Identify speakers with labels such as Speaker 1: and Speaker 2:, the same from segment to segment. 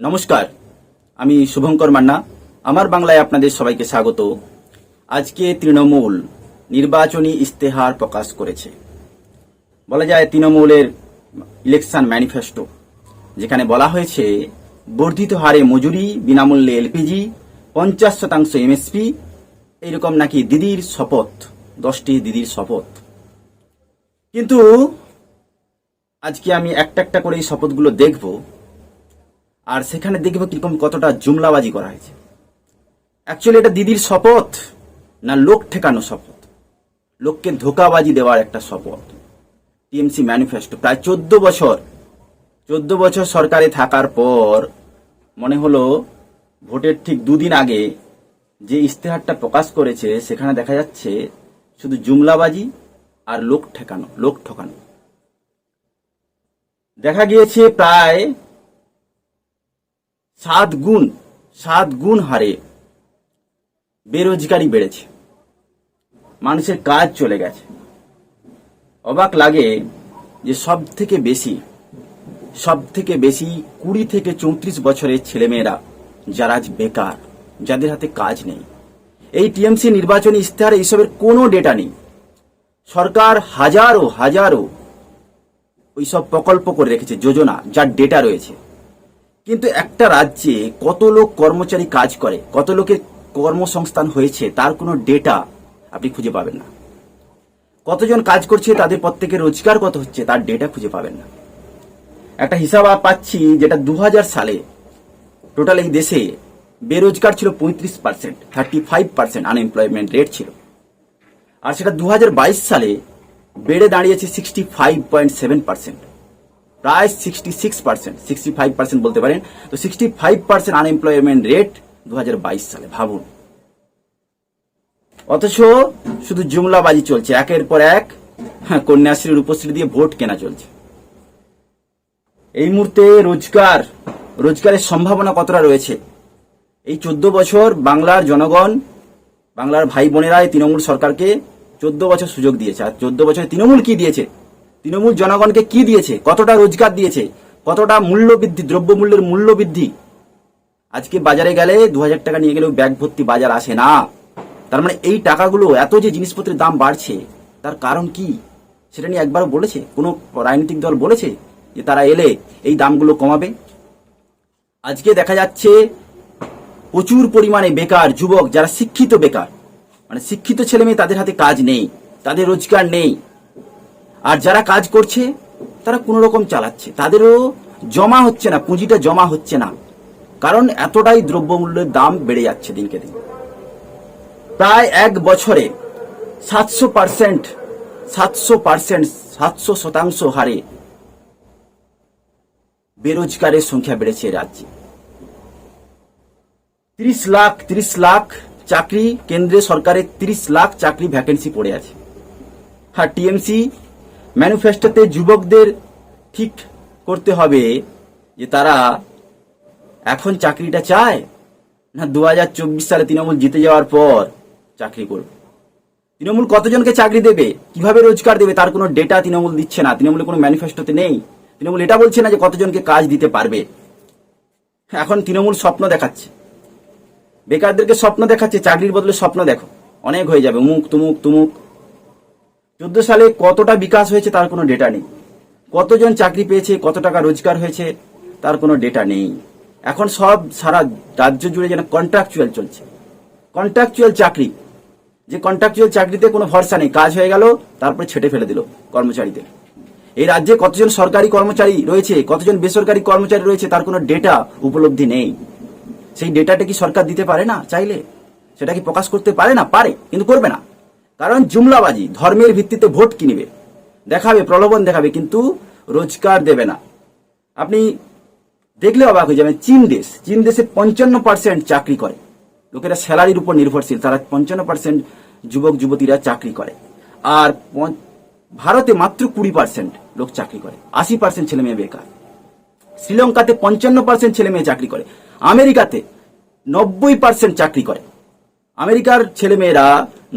Speaker 1: নমস্কার, আমি শুভঙ্কর মান্না। আমার বাংলায় আপনাদের সবাইকে স্বাগত। আজকে তৃণমূল নির্বাচনী ইস্তেহার প্রকাশ করেছে। বলা যায় তৃণমূলের ইলেকশন ম্যানিফেস্টো, যেখানে বলা হয়েছে, বর্ধিত হারে মজুরি, বিনামূল্যে এলপিজি, পঞ্চাশ শতাংশ এমএসপি, এইরকম নাকি দিদির শপথ, দশটি দিদির শপথ। কিন্তু আজকে আমি একটা একটা করে এই শপথগুলো দেখব। আর সেখানে দেখব কীরকম কতটা জুমলাবাজি করা হয়েছে। অ্যাকচুয়ালি এটা দিদির শপথ, না লোক ঠেকানো শপথ। লোককে ধোকাবাজি দেওয়ার একটা শপথ। TMC manifesto. প্রায় চোদ্দ বছর চোদ্দ বছর সরকারে থাকার পর মনে হলো ভোটের ঠিক দুদিন আগে যে ইশতেহারটা প্রকাশ করেছে, সেখানে দেখা যাচ্ছে শুধু জুমলাবাজি আর লোক ঠেকানো, লোক ঠকানো। দেখা গিয়েছে প্রায় সাত গুণ সাত গুণ হারে বেরোজগারি বেড়েছে। মানুষের কাজ চলে গেছে। অবাক লাগে যে সব থেকে বেশি সব থেকে বেশি কুড়ি থেকে চৌত্রিশ বছরের ছেলেমেয়েরা যারা আজ বেকার, যাদের হাতে কাজ নেই। এই টিএমসি নির্বাচনী ইশতেহারে এইসবের কোনো ডেটা নেই। সরকার হাজারো হাজারো ওইসব প্রকল্প করে রেখেছে, যোজনা, যার ডেটা রয়েছে। কিন্তু একটা রাজ্যে কত লোক কর্মচারী কাজ করে, কত লোকের কর্মসংস্থান হয়েছে, তার কোনো ডেটা আপনি খুঁজে পাবেন না। কতজন কাজ করছে, তাদের প্রত্যেকের রোজগার কত হচ্ছে, তার ডেটা খুঁজে পাবেন না। একটা হিসাব পাচ্ছি যেটা দু হাজার সালে টোটাল এই দেশে বেরোজগার ছিল পঁয়ত্রিশ percent thirty five percent unemployment rate ছিল। আর সেটা দু হাজার বাইশ সালে বেড়ে দাঁড়িয়েছে sixty five point seven percent প্রায় sixty six percent sixty five percent বলতে পারেন। তো sixty five percent unemployment rate দু হাজার বাইশ সালে, ভাবুন। অথচ শুধু জুমলাবাজি চলছে, একের পর এক কন্যাশ্রীর উপশ্রী দিয়ে ভোট কেনা চলছে। এই মুহূর্তে রোজগার, রোজগারের সম্ভাবনা কতটা রয়েছে? এই চোদ্দ বছর বাংলার জনগণ, বাংলার ভাই বোনেরা তৃণমূল সরকারকে চোদ্দ বছর সুযোগ দিয়েছে। আর চোদ্দ বছরে তৃণমূল কি দিয়েছে? তৃণমূল জনগণকে কি দিয়েছে? কতটা রোজগার দিয়েছে? কতটা মূল্য বৃদ্ধি দ্রব্যমূল্যের মূল্য বৃদ্ধি আজকে বাজারে গেলে দু হাজার টাকা নিয়ে গেলেও ব্যাগ ভর্তি বাজার আসে না। তার মানে এই টাকাগুলো, এত যে জিনিসপত্রের দাম বাড়ছে, তার কারণ কি? সেটা নিয়ে একবারও বলেছে? কোনো রাজনৈতিক দল বলেছে যে তারা এলে এই দামগুলো কমাবে? আজকে দেখা যাচ্ছে প্রচুর পরিমাণে বেকার যুবক, যারা শিক্ষিত বেকার মানে শিক্ষিত ছেলে মেয়ে তাদের হাতে কাজ নেই, তাদের রোজগার নেই। আর যারা কাজ করছে, তারা কোনো রকম চালাচ্ছে। তাদেরও জমা হচ্ছে না, পুঁজিটা জমা হচ্ছে না। কারণ এতটাই দ্রব্যমূল্যের দাম বেড়ে যাচ্ছে দিনকে দিন। প্রায় এক বছরে সাতশো পার্সেন্ট সাতশো পার্সেন্ট, সাতশো শতাংশ হারে বেরোজগারের সংখ্যা বেড়েছে রাজ্যে। তিরিশ লাখ তিরিশ লাখ চাকরি কেন্দ্রীয় সরকারের তিরিশ লাখ চাকরি ভ্যাকেন্সি পড়ে আছে। হ্যাঁ টিএমসি ম্যানিফেস্টোতে যুবকদের ঠিক করতে হবে যে তারা এখন চাকরিটা চায় না দু হাজার চব্বিশ সালে তৃণমূল জিতে যাওয়ার পর চাকরি করবে? তৃণমূল কতজনকে চাকরি দেবে? কীভাবে রোজগার দেবে? তার কোনো ডেটা তৃণমূল দিচ্ছে না। তৃণমূলের কোনো ম্যানিফেস্টোতে নেই। তৃণমূল এটা বলছে না যে কতজনকে কাজ দিতে পারবে। এখন তৃণমূল স্বপ্ন দেখাচ্ছে। বেকারদেরকে স্বপ্ন দেখাচ্ছে, চাকরির বদলে স্বপ্ন দেখো। অনেক হয়ে যাবে। মুখ তুমুক তুমুক। চোদ্দ সালে কতটা বিকাশ হয়েছে তার কোনো ডেটা নেই। কতজন চাকরি পেয়েছে, কত টাকা রোজগার হয়েছে, তার কোনো ডেটা নেই। এখন সব সারা রাজ্য জুড়ে যেন কন্ট্রাকচুয়াল চলছে। কন্ট্রাকচুয়াল চাকরি। যে কন্ট্রাকচুয়াল চাকরিতে কোনো ভরসা নেই। কাজ হয়ে গেল, তারপরে ছেটে ফেলে দিল কর্মচারীদের। এই রাজ্যে কতজন সরকারি কর্মচারী রয়েছে, কতজন বেসরকারি কর্মচারী রয়েছে, তার কোনো ডেটা উপলব্ধি নেই। সেই ডেটাটা কি সরকার দিতে পারে না চাইলে? সেটা কি প্রকাশ করতে পারে না? পারে, কিন্তু করবে না। কারণ জুমলাবাজি, ধর্মের ভিত্তিতে ভোট কিনবে। দেখাবে, প্রলোভন দেখাবে, কিন্তু রোজগার দেবে না। আপনি দেখলে অবাক হয়ে যাবেন, চীন দেশ, চীন দেশে পঞ্চান্ন পার্সেন্ট চাকরি করে। লোকেরা স্যালারির উপর নির্ভরশীল, তারা পঞ্চান্ন পার্সেন্ট যুবক, যুবতীরা চাকরি করে। আর ভারতে মাত্র কুড়ি পার্সেন্ট লোক চাকরি করে, আশি পার্সেন্ট ছেলে মেয়ে বেকার। শ্রীলঙ্কাতে পঞ্চান্ন পার্সেন্ট ছেলে মেয়ে চাকরি করে, আমেরিকাতে নব্বই পার্সেন্ট চাকরি করে। আমেরিকার ছেলেমেয়েরা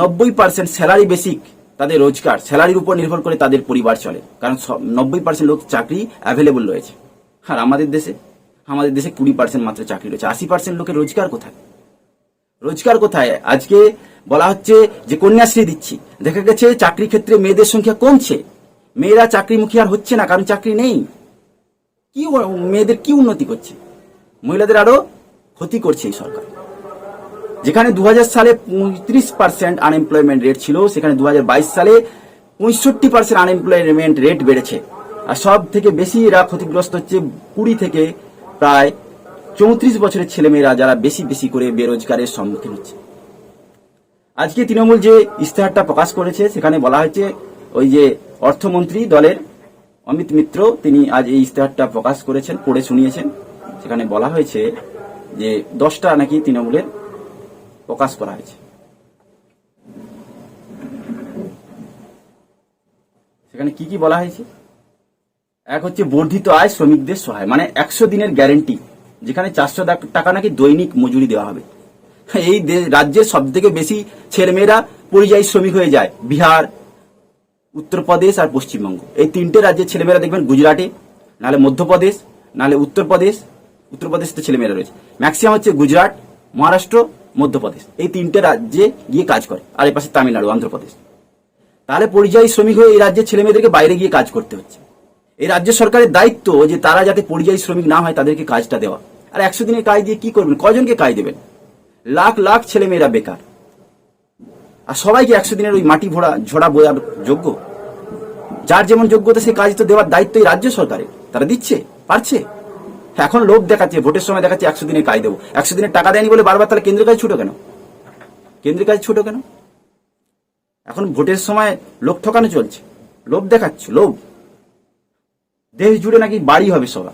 Speaker 1: নব্বই পার্সেন্ট স্যালারি বেসিক তাদের রোজগার স্যালারির উপর নির্ভর করে তাদের পরিবার চলে। কারণ নব্বই পার্সেন্ট লোক চাকরি অ্যাভেলেবল রয়েছে। আর আমাদের দেশে আমাদের দেশে কুড়ি পার্সেন্ট মাত্র চাকরি রয়েছে। আশি পার্সেন্ট লোকের রোজগার কোথায়? রোজগার কোথায়? আজকে বলা হচ্ছে যে কন্যাশ্রী দিচ্ছি। দেখা গেছে চাকরি ক্ষেত্রে মেয়েদের সংখ্যা কমছে। মেয়েরা চাকরিমুখী আর হচ্ছে না, কারণ চাকরি নেই। কি মেয়েদের কি উন্নতি করছে? মহিলাদের আরও ক্ষতি করছে এই সরকার। যেখানে দু হাজার সালে পঁয়ত্রিশ পার্সেন্ট আনএমপ্লয়মেন্ট রেট ছিল, সেখানে দু হাজার বাইশ সালে পঁয়ষট্টি পার্সেন্ট আনএমপ্লয়মেন্ট রেট বেড়েছে। আর সব থেকে বেশি এরা ক্ষতিগ্রস্ত হচ্ছে কুড়ি থেকে প্রায় চৌত্রিশ বছরের ছেলেমেয়েরা যারা বেশি বেশি করে বেরোজগারের সম্মুখীন হচ্ছে। আজকে তৃণমূল যে ইস্তেহারটা প্রকাশ করেছে, সেখানে বলা হয়েছে ওই যে অর্থমন্ত্রী দলের অমিত মিত্র, তিনি আজ এই ইস্তেহারটা প্রকাশ করেছেন, পড়ে শুনিয়েছেন। সেখানে বলা হয়েছে যে দশটা নাকি তৃণমূলের প্রকাশ করা হয়েছে। সেখানে কি কি বলা হয়েছে? এক হচ্ছে বর্ধিত আয় শ্রমিকদের সহায় মানে একশো দিনের গ্যারেন্টি যেখানে চারশো টাকা নাকি দৈনিক মজুরি দেওয়া হবে। এই রাজ্যের সব থেকে বেশি ছেলেমেয়েরা পরিযায়ী শ্রমিক হয়ে যায়, বিহার, উত্তরপ্রদেশ আর পশ্চিমবঙ্গ। এই তিনটে রাজ্যের ছেলেমেয়েরা দেখবেন গুজরাটে, নাহলে মধ্যপ্রদেশ, নাহলে উত্তরপ্রদেশ উত্তরপ্রদেশ তো ছেলেমেয়েরা রয়েছে। ম্যাক্সিমাম হচ্ছে গুজরাট, মহারাষ্ট্র মধ্যপ্রদেশ। এই তিনটে রাজ্যে গিয়ে কাজ করে, আর এই পাশে তামিলনাড়ু, অন্ধ্রপ্রদেশ। তাহলে পরিযায়ী শ্রমিক হয়ে এই রাজ্যের ছেলেমেয়েদেরকে বাইরে গিয়ে কাজ করতে হচ্ছে। এই রাজ্য সরকারের দায়িত্ব যে তারা যাতে পরিযায়ী শ্রমিক না হয় তাদেরকে কাজটা দেওয়া। আর একশো দিনের কাজ দিয়ে কি করবেন? কজনকে কাজ দেবেন? লাখ লাখ ছেলেমেয়েরা বেকার। আর সবাইকে একশো দিনের ওই মাটি ভোড়া ঝোড়া বোয়ার যোগ্য? যার যেমন যোগ্যতা সেই কাজ তো দেওয়ার দায়িত্ব এই রাজ্য সরকারের। তারা দিচ্ছে? পারছে? এখন লোভ দেখাচ্ছে, ভোটের সময় দেখাচ্ছে, একশো দিনের কাজ দেবো। একশো দিনের টাকা দেয়নি বলে বারবার তাহলে কেন্দ্রের কাছে ছুটো কেন? কেন্দ্রের কাছে ছুটো কেন? এখন ভোটের সময় লোক ঠকানো চলছে। লোভ দেখাচ্ছ, লোভ। দেশ জুড়ে নাকি বাড়ি হবে সবার।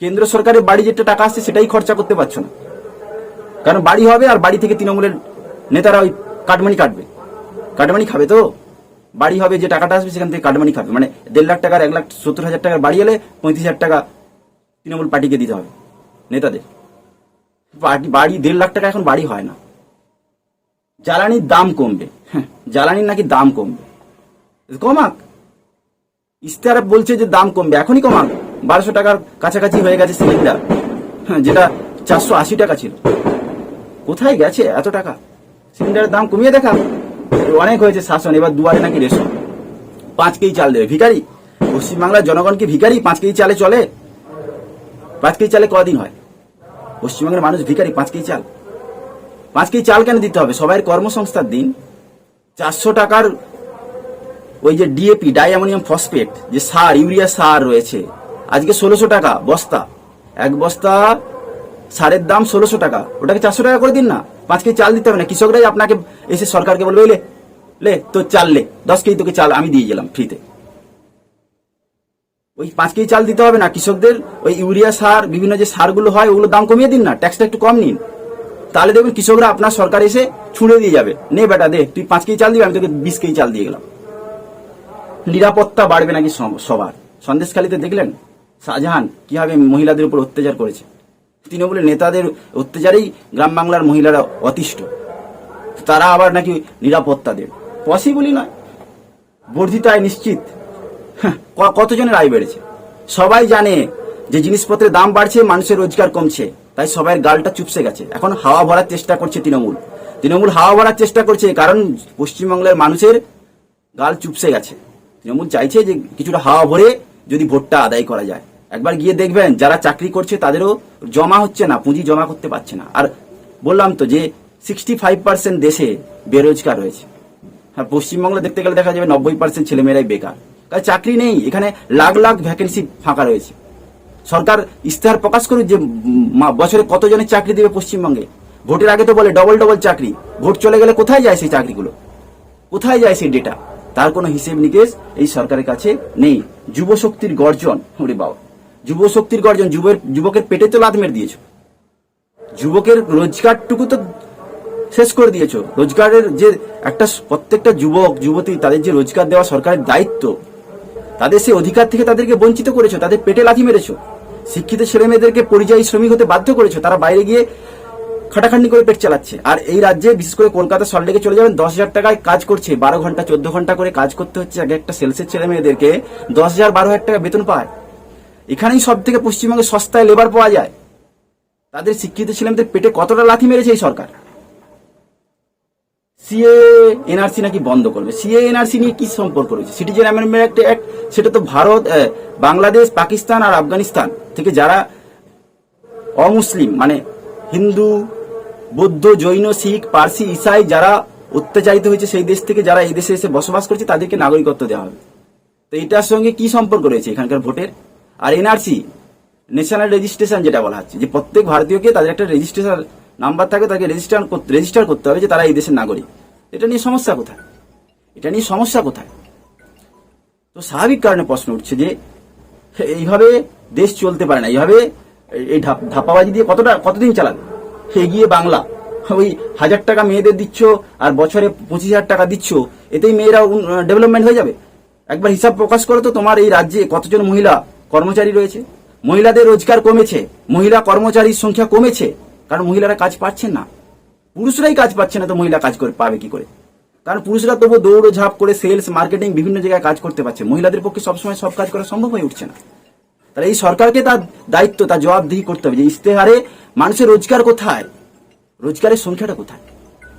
Speaker 1: কেন্দ্র সরকারের বাড়ি যেটা টাকা আসছে সেটাই খরচা করতে পারছ না। কারণ বাড়ি হবে আর বাড়ি থেকে তৃণমূলের নেতারা ওই কাটমানি কাটবে। কাটমানি খাবে তো? বাড়ি হবে যে টাকাটা আসবে সেখান থেকে কাটমানি খাবে। মানে দেড় লাখ টাকার, এক লাখ সত্তর হাজার টাকার বাড়ি এলে পঁয়ত্রিশ হাজার টাকা তৃণমূল পার্টিকে দিতে হবে, নেতাদের। বাড়ি বাড়ি দেড় লাখ টাকা এখন বাড়ি হয় না। জ্বালানির দাম কমবে। হ্যাঁ জ্বালানির নাকি দাম কমবে। কমাক। ইস্তারা বলছে যে দাম কমবে, এখনই কমাক। বারোশো টাকার কাছাকাছি হয়ে গেছে সিলিন্ডার। হ্যাঁ যেটা চারশো আশি টাকা ছিল। কোথায় গেছে এত টাকা? সিলিন্ডারের দাম কমিয়ে দেখা। অনেক হয়েছে শাসন, এবার দুয়ারে নাকি রেশন। পাঁচ কেজি চাল দেবে। ভিখারি? পশ্চিমবাংলার জনগণকে ভিখারি? পাঁচ কেজি চালে চলে? পাঁচ কেজি চালে কদিন হয়? পশ্চিমবঙ্গের মানুষ ভিখারি, পাঁচ কেজি চাল। পাঁচ কেজি চাল কেন দিতে হবে? সবাই কর্মসংস্থার দিন। চারশো টাকার ওই যে ডিএপি ডাই অ্যামোনিয়াম ফসফেট যে সার, ইউরিয়া সার রয়েছে, আজকে ষোলোশো টাকা বস্তা। এক বস্তা সারের দাম ষোলোশো টাকা। ওটাকে চারশো টাকা করে দিন না। পাঁচ কেজি চাল দিতে হবে না। কৃষকরাই আপনাকে এসে সরকারকে বলবে, "এই লে লে, তোর চাল লে। দশ কেজি তোকে চাল আমি দিয়ে গেলাম ফ্রিতে। ওই পাঁচ কেজি চাল দিতে হবে না, কৃষকদের ওই ইউরিয়া সার, বিভিন্ন যে সারগুলো হয় ওগুলো দাম কমিয়ে দিন না ট্যাক্সটা একটু কম নিন। তাহলে দেখবেন কৃষকরা আপনার সরকার এসে ছুড়ে দিয়ে যাবে। নে বেটা, দে, তুই পাঁচ কেজি চাল দিবি, আমি তোকে বিশ কেজি চাল দিয়ে গেলাম। নিরাপত্তা বাড়বে নাকি সব- সবার? সন্দেশখালীতে দেখলেন? শাহজাহান, কীভাবে মহিলাদের উপর অত্যাচার করেছে? তৃণমূলের নেতাদের অত্যাচারেই গ্রাম বাংলার মহিলারা অতিষ্ঠ। তারা আবার নাকি নিরাপত্তা দেবে পসিবলই নয়। বর্ধিত আয় নিশ্চিত। কতজনের আয় বেড়েছে? সবাই জানে যে জিনিসপত্রের দাম বাড়ছে, মানুষের রোজগার কমছে। তাই সবাই গালটা চুপসে গেছে। এখন হাওয়া ভরার চেষ্টা করছে তৃণমূল। তৃণমূল হাওয়া ভরার চেষ্টা করছে কারণ পশ্চিমবাংলার মানুষের গাল চুপসে গেছে। তৃণমূল চাইছে যে কিছুটা হাওয়া ভরে যদি ভোটটা আদায় করা যায়। একবার গিয়ে দেখবেন যারা চাকরি করছে তাদেরও জমা হচ্ছে না, পুঁজি জমা করতে পারছে না। আর বললাম তো যে সিক্সটি ফাইভ পার্সেন্ট দেশে বেরোজগার রয়েছে। হ্যাঁ পশ্চিমবঙ্গে দেখতে গেলে দেখা যাবে নব্বই পার্সেন্ট ছেলেমেয়েরাই বেকার। কারণ চাকরি নেই, এখানে লাখ লাখ ভ্যাকেন্সি ফাঁকা রয়েছে। সরকার ইস্তেহার প্রকাশ করুক যে বছরে কতজনের চাকরি দেবে পশ্চিমবঙ্গে। ভোটের আগে তো বলে ডবল ডবল চাকরি। ভোট চলে গেলে কোথায় যায় সেই চাকরিগুলো? কোথায় যায় সেই ডেটা তার কোনো হিসেব নিকেশ এই সরকারের কাছে নেই। যুব শক্তির গর্জন, ওরে বাবা। যুব শক্তির গর্জন, যুবের যুবকের পেটে তো লাদ মেরে দিয়েছ। যুবকের রোজগারটুকু তো শেষ করে দিয়েছ। রোজগারের যে একটা প্রত্যেকটা যুবক, যুবতী, তাদের যে রোজগার দেওয়া সরকারের দায়িত্ব তাদের সেই অধিকার থেকে তাদেরকে বঞ্চিত করেছ, তাদের পেটে লাথি মেরেছো। শিক্ষিত ছেলে মেয়েদেরকে পরিযায়ী শ্রমিক হতে বাধ্য করেছ, তারা বাইরে গিয়ে খাটাখাটনি করে পেট চালাচ্ছে। আর এই রাজ্যে বিশেষ করে কলকাতা, সল্টলেকে চলে যাবেন, দশ হাজার টাকায় কাজ করছে, বারো ঘণ্টা, চোদ্দ ঘণ্টা করে কাজ করতে হচ্ছে। আগে একটা সেলসের ছেলে মেয়েদেরকে দশ হাজার বারো হাজার টাকা বেতন পায়। এখানেই সব থেকে পশ্চিমবঙ্গে সস্তায় লেবার পাওয়া যায়। তাদের শিক্ষিত ছেলেমেয়েদের পেটে কতটা লাথি মেরেছে এই সরকার? সিএ এনআরসি নাকি বন্ধ করবে? সিএ এনআরসি নিয়ে কি সম্পর্ক রয়েছে? সিটিজেন অ্যামেন্ডমেন্ট অ্যাক্ট সেটা তো ভারত বাংলাদেশ, পাকিস্তান আর আফগানিস্তান থেকে যারা অমুসলিম মানে হিন্দু, বৌদ্ধ, জৈন, শিখ, পার্সি, ইসাই যারা অত্যাচারিত হয়েছে সেই দেশ থেকে যারা এই দেশে এসে বসবাস করছে তাদেরকে নাগরিকত্ব দেওয়া হবে। তো এটার সঙ্গে কি সম্পর্ক রয়েছে এখানকার ভোটের? আর এনআরসি ন্যাশনাল রেজিস্ট্রেশন যেটা বলা হচ্ছে, যে প্রত্যেক ভারতীয়কে তাদের একটা রেজিস্ট্রেশন নাম্বার থাকে তাকে রেজিস্টার রেজিস্টার করতে হবে যে তারা এই দেশের নাগরিক। এটা নিয়ে সমস্যা কোথায়? এটা নিয়ে সমস্যা কোথায়? তো স্বাভাবিক কারণে প্রশ্ন উঠছে যে, এইভাবে দেশ চলতে পারে না। এইভাবে এই ধাপ- ধাপ্পাবাজি দিয়ে কতটা কতদিন চালাবে? এগিয়ে বাংলা, ওই হাজার টাকা মেয়েদের দিচ্ছ আর বছরে পঁচিশ হাজার টাকা দিচ্ছ, এতেই মেয়েরা ডেভেলপমেন্ট হয়ে যাবে? একবার হিসাব প্রকাশ করো তো তোমার এই রাজ্যে কতজন মহিলা কর্মচারী রয়েছে? মহিলাদের রোজগার কমেছে, মহিলা কর্মচারীর সংখ্যা কমেছে। কারণ মহিলারা কাজ পাচ্ছেন না। পুরুষরাই কাজ পাচ্ছে না, তো মহিলা কাজ করে, পাবে কি করে? কারণ পুরুষরা তবু দৌড়, ঝাঁপ করে সেলস, মার্কেটিং, বিভিন্ন জায়গায় কাজ করতে পারছে। মহিলাদের পক্ষে সবসময় সব কাজ করা সম্ভব হয়ে উঠছে না। তাহলে এই সরকারকে তার দায়িত্ব, তার জবাবদিহি করতে হবে যে ইশতেহারে মানুষের রোজগার কোথায়? রোজগারের সংখ্যাটা কোথায়?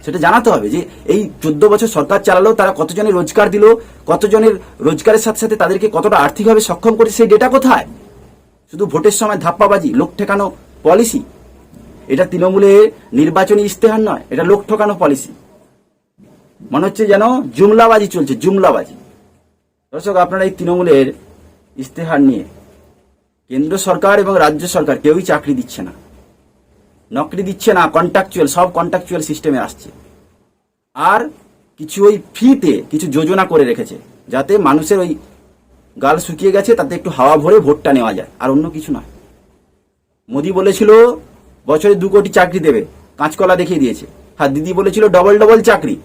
Speaker 1: সেটা জানাতে হবে যে এই চোদ্দ বছর সরকার চালালো, তারা কতজনের রোজগার দিল, কতজনের রোজগারের সাথে সাথে তাদেরকে কতটা আর্থিকভাবে সক্ষম করেছে, সেই ডেটা কোথায়? শুধু ভোটের সময় ধাপ্পাবাজি, লোক ঠেকানো পলিসি এটা তৃণমূলের নির্বাচনী ইশতেহার নয়, এটা লোক ঠকানো পলিসি মনে হচ্ছে যেন জুমলাবাজি চলছে, জুমলাবাজি। দর্শক, আপনারা এই তৃণমূলের ইশতেহার নিয়ে কেন্দ্র সরকার এবং রাজ্য সরকার কেউই চাকরি দিচ্ছে না। নকরি দিচ্ছে না কন্ট্রাকচুয়াল সব কন্ট্রাকচুয়াল সিস্টেমে আসছে। আর কিছু ওই ফিতে কিছু যোজনা করে রেখেছে, যাতে মানুষের ওই গাল শুকিয়ে গেছে, তাতে একটু হাওয়া ভরে ভোটটা নেওয়া যায়, আর অন্য কিছু নয়। মোদি বলেছিল বছরে দু কোটি চাকরি দেবে। কাঁচকলা দেখিয়ে দিয়েছে। আর দিদি বলেছিল ডবল ডবল চাকরি।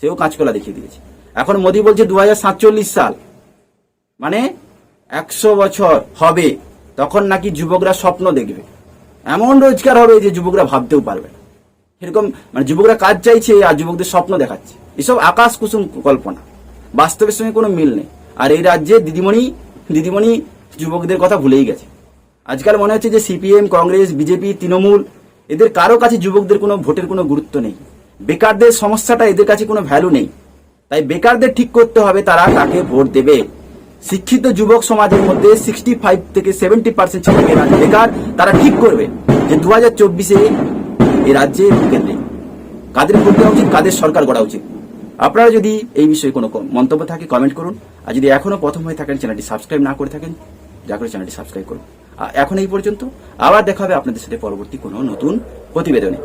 Speaker 1: সেও কাঁচকলা দেখিয়ে দিয়েছে। এখন মোদি বলছে দু হাজার সাতচল্লিশ সাল। মানে একশো বছর হবে। তখন নাকি যুবকরা স্বপ্ন দেখবে। এমন রোজগার হবে যে যুবকরা ভাবতেও পারবে না। এরকম মানে যুবকরা কাজ চাইছে আর যুবকদের স্বপ্ন দেখাচ্ছে। এসব আকাশ কুসুম কল্পনা। বাস্তবের সঙ্গে কোনো মিল নেই। আর এই রাজ্যে দিদিমণি দিদিমণি যুবকদের কথা ভুলেই গেছে। আজকাল মনে হচ্ছে যে সিপিএম, কংগ্রেস, বিজেপি, তৃণমূল, এদের কারও কাছে যুবকদের কোনো ভোটের কোনো গুরুত্ব নেই। বেকারদের সমস্যাটা এদের কাছে কোনো ভ্যালু নেই। তাই বেকারদের ঠিক করতে হবে তারা কাকে ভোট দেবে। শিক্ষিত যুবক সমাজের মধ্যে সিক্সটি ফাইভ থেকে সেভেন্টি পার্সেন্ট ছেলে মেয়েরা বেকার, তারা ঠিক করবে যে দু হাজার চব্বিশে এই রাজ্যে কেন্দ্রে কাদের ভোট দেওয়া উচিত, কাদের সরকার গড়া উচিত? আপনারা যদি এই বিষয়ে কোনো মন্তব্য থাকে কমেন্ট করুন। আর যদি এখনও প্রথম হয়ে থাকেন, চ্যানেলটি সাবস্ক্রাইব না করে থাকেন যা করে চ্যানেলটি সাবস্ক্রাইব করুন। এখন এই পর্যন্ত। আবার দেখা হবে আপনাদের সাথে পরবর্তী কোনো নতুন প্রতিবেদনে।